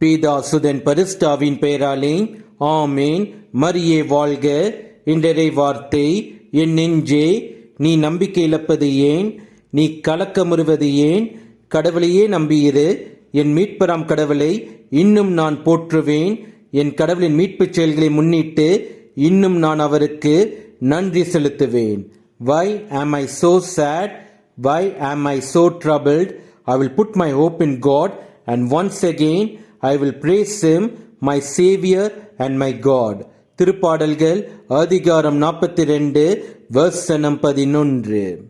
பீதா சுதன் பரிஸ்டாவின் பெயராலே ஆமேன். மரியே வாழ்க. இன்றரை வார்த்தை என் நெஞ்சே நீ நம்பிக்கை இழப்பது ஏன்? நீ கலக்கமுறுவது ஏன்? கடவுளையே நம்பியிரு. என் மீட்பராம் கடவுளை இன்னும் நான் போற்றுவேன். என் கடவுளின் மீட்புச் செயல்களை முன்னிட்டு இன்னும் நான் அவருக்கு நன்றி செலுத்துவேன். வை am I so sad why am I so troubled I will put my hope in God and once again I will praise him my saviour and my God திருப்பாடல்கள் அதிகாரம் நாற்பத்தி ரெண்டு வசனம் பதினொன்று.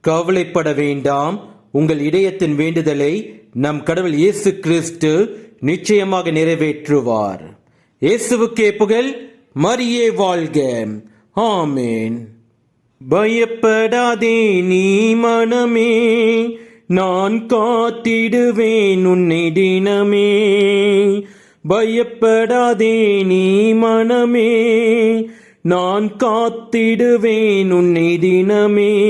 கவலைப்பட வேண்டாம். உங்கள் இதயத்தின் வேண்டுதலை நம் கடவுள் இயேசு கிறிஸ்து நிச்சயமாக நிறைவேற்றுவார். இயேசுவுக்கே புகழ் மரியே வாழ்க. ஆமேன். பயப்படாதே நீ மனமே. நான் காத்திடுவேன் உன்னை தினமே. பயப்படாதே நீ மனமே. நான் காத்திடுவேன் உன்னை தினமே.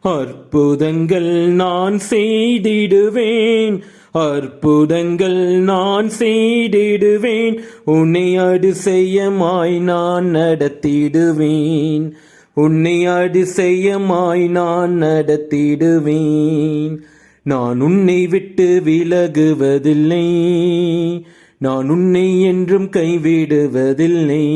அற்புதங்கள் நான் செய்திடுவேன். அற்புதங்கள் நான் செய்திடுவேன். உன்னை அதிசயமாய் நான் நடத்திடுவேன். உன்னை அதிசயமாய் நான் நடத்திடுவேன். நான் உன்னை விட்டு விலகுவதில்லை. நான் உன்னை என்றும் கைவிடுவதில்லை.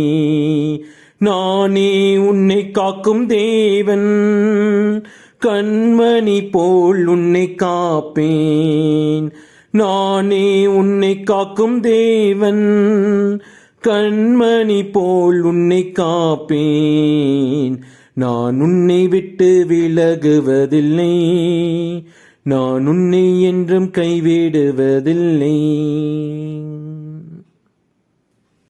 நானே உன்னை காக்கும் தேவன். கண்மணி போல் உன்னை காப்பேன். நானே உன்னை காக்கும் தேவன். கண்மணி போல் உன்னை காப்பேன். நான் உன்னை விட்டு விலகுவதில்லை. நான் உன்னை என்றும் கைவிடுவதில்லை.